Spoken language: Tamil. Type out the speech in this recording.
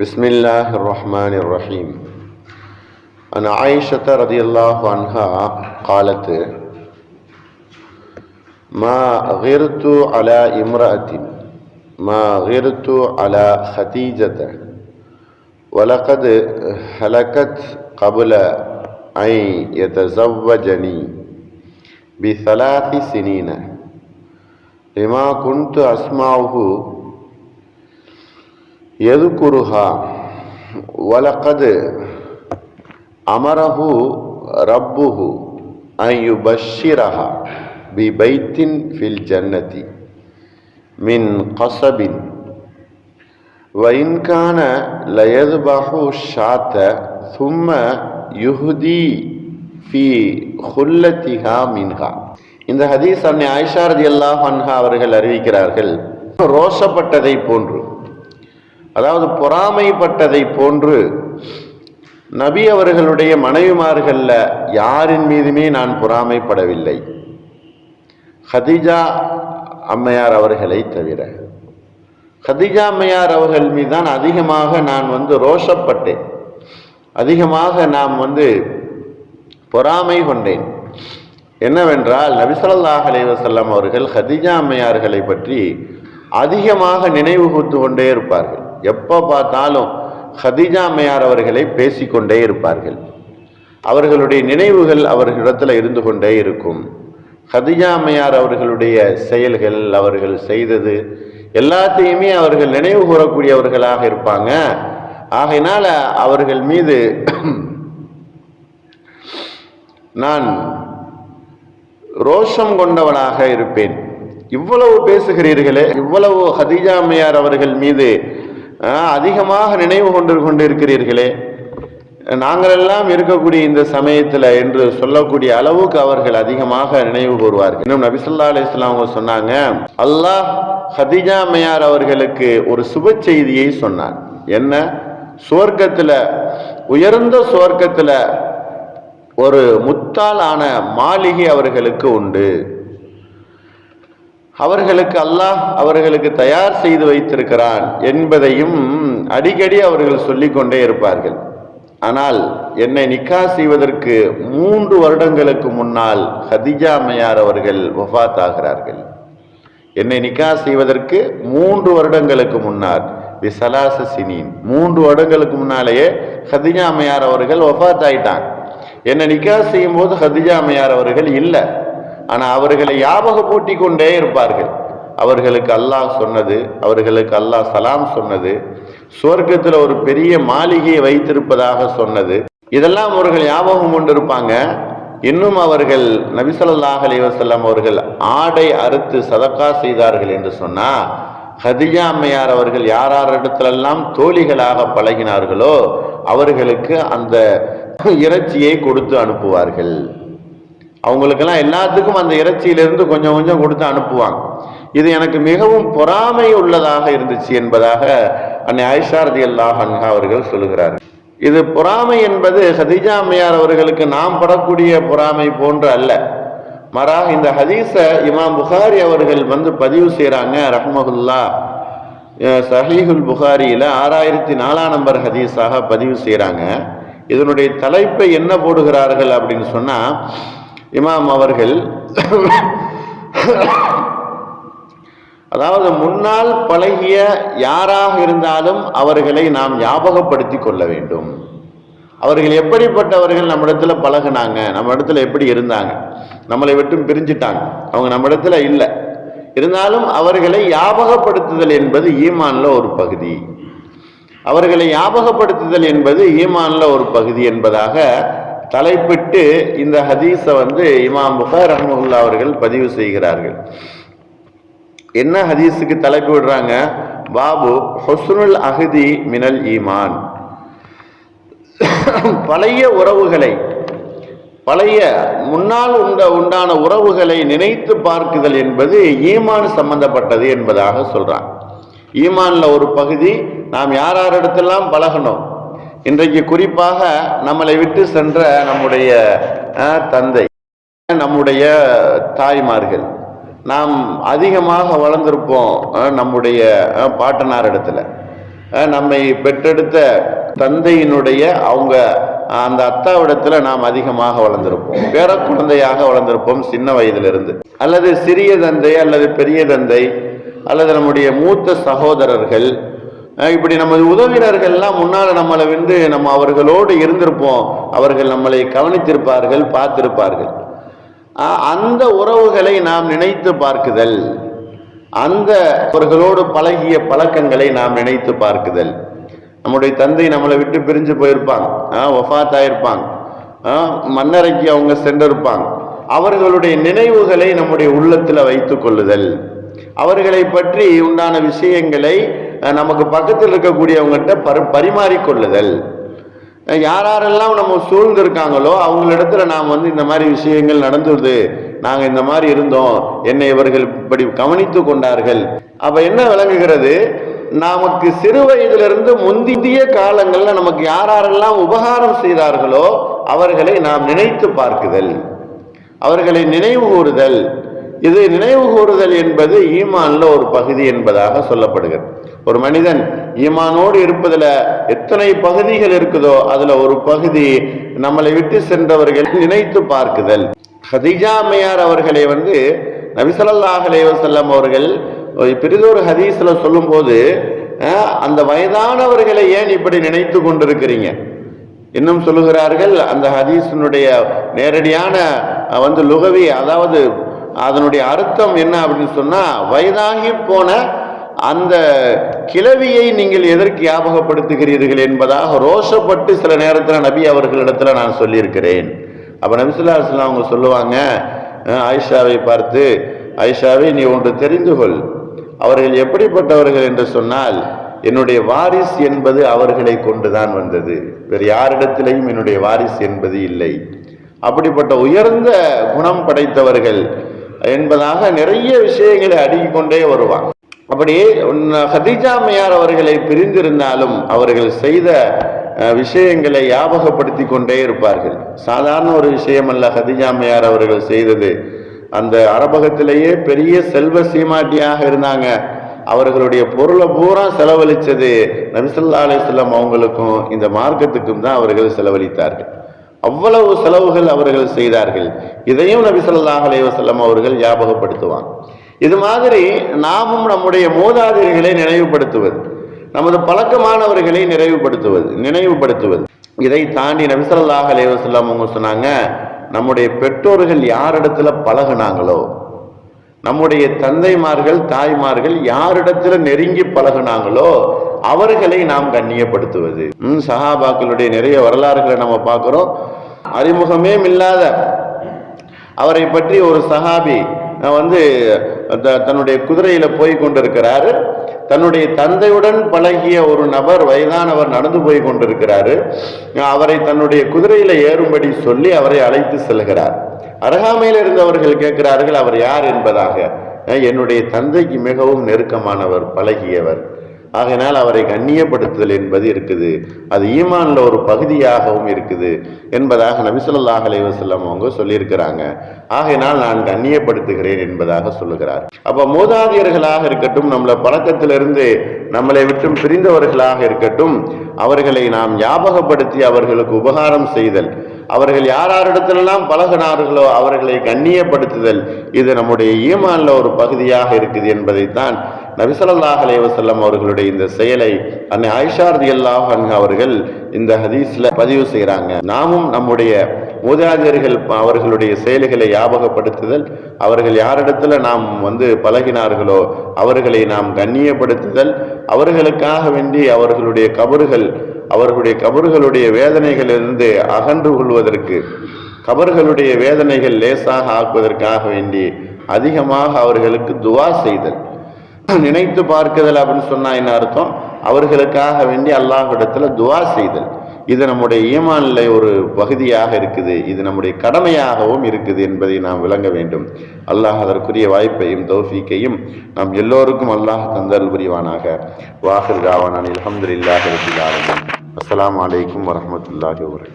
بسم الله الرحمن الرحيم. عن عائشة رضي الله عنها قالت ما غرت على امرأة ما غرت على خديجة ولقد هلكت قبل أن يتزوجني بثلاث سنين لما كنت أسمعه يذكرها ولقد أمره ربه أن يبشرها ببيت في الجنة من قصب وإن كان ليذبح الشاة ثم يهدي في خلتها منها இந்த ஹதீஸ் அன்னை ஆயிஷா ரதியல்லாஹு அன்ஹா அவர்கள் அறிவிக்கிறார்கள் ரோஷப்பட்டதை போன்று அதாவது பொறாமைப்பட்டதை போன்று நபி அவர்களுடைய மனைவிமார்களில் யாரின் மீதுமே நான் பொறாமைப்படவில்லை. ஹதிஜா அம்மையார் அவர்களை தவிர. ஹதிஜா அம்மையார் அவர்கள் மீது தான் அதிகமாக நான் வந்து ரோஷப்பட்டேன். அதிகமாக நாம் வந்து பொறாமை கொண்டேன். என்னவென்றால் நபிசல்லாஹ் அலைவசல்லம் அவர்கள் ஹதிஜா அம்மையார்களை பற்றி அதிகமாக நினைவு கொண்டே இருப்பார்கள். எப்போ பார்த்தாலும் ஹதிஜா அம்மையார் அவர்களை பேசிக்கொண்டே இருப்பார்கள். அவர்களுடைய நினைவுகள் அவர்களிடத்தில் இருந்து கொண்டே இருக்கும். ஹதிஜா அம்மையார் அவர்களுடைய செயல்கள் அவர்கள் செய்தது எல்லாத்தையுமே அவர்கள் நினைவு கூறக்கூடியவர்களாக இருப்பாங்க. ஆகையினால அவர்கள் மீது நான் ரோஷம் கொண்டவனாக இருப்பேன். இவ்வளவு பேசுகிறீர்களே இவ்வளவு ஹதிஜா அம்மையார் அவர்கள் மீது அதிகமாக நினைவு கொண்டு கொண்டிருக்கிறீர்களே. நாங்களெல்லாம் இருக்கக்கூடிய இந்த சமயத்தில் என்று சொல்லக்கூடிய அளவுக்கு அவர்கள் அதிகமாக நினைவு கூறுவார்கள். இன்னும் நபிசுல்லா அலி இஸ்லாம் அவங்க சொன்னாங்க அல்லாஹ் ஹதிஜா மையார் அவர்களுக்கு ஒரு சுப செய்தியை சொன்னார் என்ன? சுவர்க்கத்தில் உயர்ந்த சுவர்க்கத்தில் ஒரு முத்தால் ஆன மாளிகை அவர்களுக்கு உண்டு. அவர்களுக்கு அல்லாஹ் அவர்களுக்கு தயார் செய்து வைத்திருக்கிறான் என்பதையும் அடிக்கடி அவர்கள் சொல்லிக்கொண்டே இருப்பார்கள். ஆனால் என்னை நிக்கா செய்வதற்கு மூன்று வருடங்களுக்கு முன்னால் ஹதிஜா அம்மையார் அவர்கள் வஃத் ஆகிறார்கள் என்னை நிக்கா செய்வதற்கு மூன்று வருடங்களுக்கு முன்னால் விசலாச சினின். மூன்று வருடங்களுக்கு முன்னாலேயே ஹதிஜா அம்மையார் அவர்கள் வஃத் ஆயிட்டாங்க என்னை நிக்கா செய்யும் போது ஹதிஜா அம்மையார் அவர்கள் இல்லை. ஆனால் அவர்களை ஞாபகப்பூட்டி கொண்டே இருப்பார்கள். அவர்களுக்கு அல்லாஹ் சொன்னது அவர்களுக்கு அல்லாஹ் சலாம் சொன்னது சுவர்க்கத்தில் ஒரு பெரிய மாளிகையை வைத்திருப்பதாக சொன்னது. இதெல்லாம் அவர்கள் ஞாபகம் கொண்டிருப்பாங்க. இன்னும் அவர்கள் நபிசல்லாஹ் அலைவசல்லாம் அவர்கள் ஆடை அறுத்து சதக்கா செய்தார்கள் என்று சொன்னால் ஹதிஜா அம்மையார் அவர்கள் யார் யார் இடத்துலெல்லாம் தோழிகளாக பழகினார்களோ அவர்களுக்கு அந்த இறைச்சியை கொடுத்து அனுப்புவார்கள். அவங்களுக்கெல்லாம் எல்லாத்துக்கும் அந்த இறைச்சியிலிருந்து கொஞ்சம் கொஞ்சம் கொடுத்து அனுப்புவாங்க. இது எனக்கு மிகவும் பொறாமை உள்ளதாக இருந்துச்சு என்பதாக அன்னை ஐஷாரதி அல்லாஹ் அன்ஹா அவர்கள் சொல்லுகிறார் இது பொறாமை என்பது ஹதீஜா அம்மையார் அவர்களுக்கு நாம் படக்கூடிய பொறாமை போன்று அல்ல. மாறாக இந்த ஹதீஸ இமாம் புகாரி அவர்கள் வந்து பதிவு செய்கிறாங்க ரஹ்மகுல்லா சஹீஹுல் புகாரியில் ஆறாயிரத்தி நாலாம் நம்பர் ஹதீஸாக பதிவு செய்கிறாங்க இதனுடைய தலைப்பை என்ன போடுகிறார்கள் அப்படின்னு சொன்னால் இமாம் அவர்கள் அதாவது முன்னால் பழகிய யாராக இருந்தாலும் அவர்களை நாம் ஞாபகப்படுத்தி கொள்ள வேண்டும். அவர்கள் எப்படிப்பட்டவர்கள் நம்ம இடத்துல பழகினாங்க நம்ம இடத்துல எப்படி இருந்தாங்க நம்மளை விட்டும் பிரிஞ்சிட்டாங்க அவங்க நம்ம இடத்துல இல்லை. இருந்தாலும் அவர்களை ஞாபகப்படுத்துதல் என்பது ஈமான்ல ஒரு பகுதி. அவர்களை ஞாபகப்படுத்துதல் என்பது ஈமான்ல ஒரு பகுதி என்பதாக தலைப்பிட்டு இந்த ஹதீஸை வந்து இமாம் புகார் ரஹமுல்லா அவர்கள் பதிவு செய்கிறார்கள். என்ன ஹதீஸுக்கு தலைப்பு விடுறாங்க? பாபு ஹொசுனுல் அகதி மினல் ஈமான். பழைய உறவுகளை பழைய முன்னால் உண்ட உண்டான உறவுகளை நினைத்து பார்க்குதல் என்பது ஈமான் சம்பந்தப்பட்டது என்பதாக சொல்கிறான் ஈமானில் ஒரு பகுதி நாம் யார் யாரிடத்தெல்லாம் பழகணும்? இன்றைக்கு குறிப்பாக நம்மளை விட்டு சென்ற நம்முடைய தந்தை நம்முடைய தாய்மார்கள். நாம் அதிகமாக வளர்ந்திருப்போம் நம்முடைய பாட்டனார் இடத்துல. நம்மை பெற்றெடுத்த தந்தையினுடைய அவங்க அந்த அத்தாவிடத்துல நாம் அதிகமாக வளர்ந்திருப்போம். பேர குழந்தையாக வளர்ந்திருப்போம் சின்ன வயதிலிருந்து. அல்லது சிறிய தந்தை அல்லது பெரிய தந்தை அல்லது நம்முடைய மூத்த சகோதரர்கள் இப்படி நமது உதவினர்கள்லாம் முன்னால் நம்மளை வந்து நம்ம அவர்களோடு இருந்திருப்போம். அவர்கள் நம்மளை கவனித்திருப்பார்கள் பார்த்திருப்பார்கள். அந்த உறவுகளை நாம் நினைத்து பார்க்குதல். அந்த அவர்களோடு பழகிய பழக்கங்களை நாம் நினைத்து பார்க்குதல். நம்முடைய தந்தை நம்மளை விட்டு பிரிஞ்சு போயிருப்பாங்க ஒஃபாத்தாயிருப்பாங்க மன்னரைக்கு அவங்க சென்றிருப்பாங்க அவர்களுடைய நினைவுகளை நம்முடைய உள்ளத்தில் வைத்து கொள்ளுதல். அவர்களை பற்றி உண்டான விஷயங்களை நமக்கு பக்கத்தில் இருக்கக்கூடியவங்ககிட்ட பரி பரிமாறிக்கொள்ளுதல். யார் யாரெல்லாம் நம்ம சூழ்ந்திருக்காங்களோ அவங்களிடத்துல நாம் வந்து இந்த மாதிரி விஷயங்கள் நடந்துருது நாங்கள் இந்த மாதிரி இருந்தோம் என்னை இவர்கள் இப்படி கவனித்து கொண்டார்கள். அப்ப என்ன விளங்குகிறது? நமக்கு சிறு வயதிலிருந்து முந்திய காலங்களில் நமக்கு யாரெல்லாம் உபகாரம் செய்தார்களோ அவர்களை நாம் நினைத்து பார்க்குதல். அவர்களை நினைவு கூறுதல். இது நினைவு கூறுதல் என்பது ஈமான்ல ஒரு பகுதி என்பதாக சொல்லப்படுகிறது. ஒரு மனிதன் ஈமானோடு இருப்பதுல எத்தனை பகுதிகள் இருக்குதோ அதுல ஒரு பகுதி நம்மளை விட்டு சென்றவர்கள் நினைத்து பார்க்குதல். ஹதிஜா மையார் அவர்களை வந்து நபிசல்லாஹ் அலைவசல்லம் அவர்கள் ஒரு பெரிதொரு ஹதீஸில் சொல்லும்போது அந்த வயதானவர்களை ஏன் இப்படி நினைத்து கொண்டிருக்கிறீங்க? இன்னும் சொல்லுகிறார்கள் அந்த ஹதீஸினுடைய நேரடியான வந்து லுகவி அதாவது அதனுடைய அர்த்தம் என்ன அப்படின்னு சொன்னா வயதாகி போன அந்த கிளவியை நீங்கள் எதற்கு ஞாபகப்படுத்துகிறீர்கள் என்பதாக ரோஷப்பட்டு சில நேரத்தில் நபி அவர்களிடத்துல நான் சொல்லியிருக்கிறேன். அப்ப நபிசுல்லா அலுவலாம் அவங்க சொல்லுவாங்க ஆயிஷாவை பார்த்து ஆயிஷாவை நீ ஒன்று தெரிந்து கொள். அவர்கள் எப்படிப்பட்டவர்கள் என்று சொன்னால் என்னுடைய வாரிஸ் என்பது அவர்களை கொண்டுதான் வந்தது. வேறு யாரிடத்திலையும் என்னுடைய வாரிஸ் என்பது இல்லை. அப்படிப்பட்ட உயர்ந்த குணம் படைத்தவர்கள் என்பதாக நிறைய விஷயங்களை அடுக்கிக் கொண்டே வருவான் அப்படி ஹதிஜாமையார் அவர்களை பிரிந்திருந்தாலும் அவர்கள் செய்த விஷயங்களை ஞாபகப்படுத்தி கொண்டே இருப்பார்கள். சாதாரண ஒரு விஷயம் அல்ல ஹதிஜாமையார் அவர்கள் செய்தது. அந்த அரபகத்திலேயே பெரிய செல்வ சீமாட்டியாக இருந்தாங்க. அவர்களுடைய பொருளை பூரா செலவழித்தது நபிசல்லா அலிஸ்லாம் அவங்களுக்கும் இந்த மார்க்கத்துக்கும் தான் அவர்கள் செலவழித்தார்கள். அவ்வளவு செலவுகள் அவர்கள் செய்தார்கள். இதையும் நபி சொல்லாஹ் அலைவசல்லம் அவர்கள் ஞாபகப்படுத்துவான் இது மாதிரி நாமும் நம்முடைய மூதாதையர்களை நினைவுபடுத்துவது நமது பழக்கமானவர்களை நினைவுபடுத்துவது நினைவுபடுத்துவது. இதை தாண்டி நபிசல்லாஹ் ஸல்லல்லாஹு அவங்க சொன்னாங்க நம்முடைய பெற்றோர்கள் யாரிடத்துல பழகுனாங்களோ நம்முடைய தந்தைமார்கள் தாய்மார்கள் யாரிடத்துல நெருங்கி பழகுனாங்களோ அவர்களை நாம் கண்ணியப்படுத்துவது. ம், சஹாபாக்களுடைய நிறைய வரலாறுகளை நம்ம பார்க்குறோம். அறிமுகமே இல்லாத அவரை பற்றி ஒரு சஹாபி வந்து த- தன்னுடைய குதிரையில போய் கொண்டிருக்கிறாரு. தன்னுடைய தந்தையுடன் பழகிய ஒரு நபர் வயதானவர் நடந்து போய் கொண்டிருக்கிறாரு. அவரை தன்னுடைய குதிரையில ஏறும்படி சொல்லி அவரை அழைத்து செல்கிறார். அருகாமையில் இருந்தவர்கள் கேட்கிறார்கள் அவர் யார் என்பதாக? என்னுடைய தந்தைக்கு மிகவும் நெருக்கமானவர் பழகியவர். ஆகையினால் அவரை கண்ணியப்படுத்துதல் என்பது இருக்குது. அது ஈமான்ல ஒரு பகுதியாகவும் இருக்குது என்பதாக நபிசல்லாஹ் அலைவசல்லம் அவங்க சொல்லியிருக்கிறாங்க. ஆகையினால் நான் கண்ணியப்படுத்துகிறேன் என்பதாக சொல்லுகிறார். அப்ப மூதாதையர்களாக இருக்கட்டும் நம்மள பழக்கத்திலிருந்து நம்மளை விட்டும் பிரிந்தவர்களாக இருக்கட்டும் அவர்களை நாம் ஞாபகப்படுத்தி அவர்களுக்கு உபகாரம் செய்தல் அவர்கள் யார் யாரிடத்திலெல்லாம் பழகினார்களோ அவர்களை கண்ணியப்படுத்துதல் இது நம்முடைய ஈமான்ல ஒரு பகுதியாக இருக்குது என்பதைத்தான் நபிசல்லாஹ் அலைஹி அவர்களுடைய இந்த செயலை அன்னை ஆயிஷா அல்லாஹ் அவர்கள் இந்த ஹதீஸ்ல பதிவு செய்கிறாங்க நாமும் நம்முடைய மூதாதையர்கள் அவர்களுடைய செயல்களை ஞாபகப்படுத்துதல் அவர்கள் யாரிடத்துல நாம் வந்து பழகினார்களோ அவர்களை நாம் கண்ணியப்படுத்துதல் அவர்களுக்காக வேண்டி அவர்களுடைய கபறுகள் அவர்களுடைய கபறுகளுடைய வேதனைகளிலிருந்து அகன்று கொள்வதற்கு கபர்களுடைய வேதனைகள் லேசாக ஆக்குவதற்காக வேண்டி அதிகமாக அவர்களுக்கு துவா செய்தல். நினைத்து பார்க்குதல் அப்படின்னு சொன்னால் என்ன அர்த்தம்? அவர்களுக்காக வேண்டி அல்லாஹிடத்தில் துவா செய்தல். இது நம்முடைய ஈமான்ல ஒரு பகுதியாக இருக்குது. இது நம்முடைய கடமையாகவும் இருக்குது என்பதை நாம் விளங்க வேண்டும். அல்லாஹ் அதற்குரிய வாய்ப்பையும் தௌஃபீக்கையும் நாம் எல்லோருக்கும் அல்லாஹ் தந்தல் புரிவானாக. வாஹிர் ராவானான் அல்ஹம்துலில்லாஹி ரபில் இருக்கிறார்கள் அஸ்ஸலாமு அலைக்கும் வரஹ்மத்துல்லாஹி வபரகாத்துஹு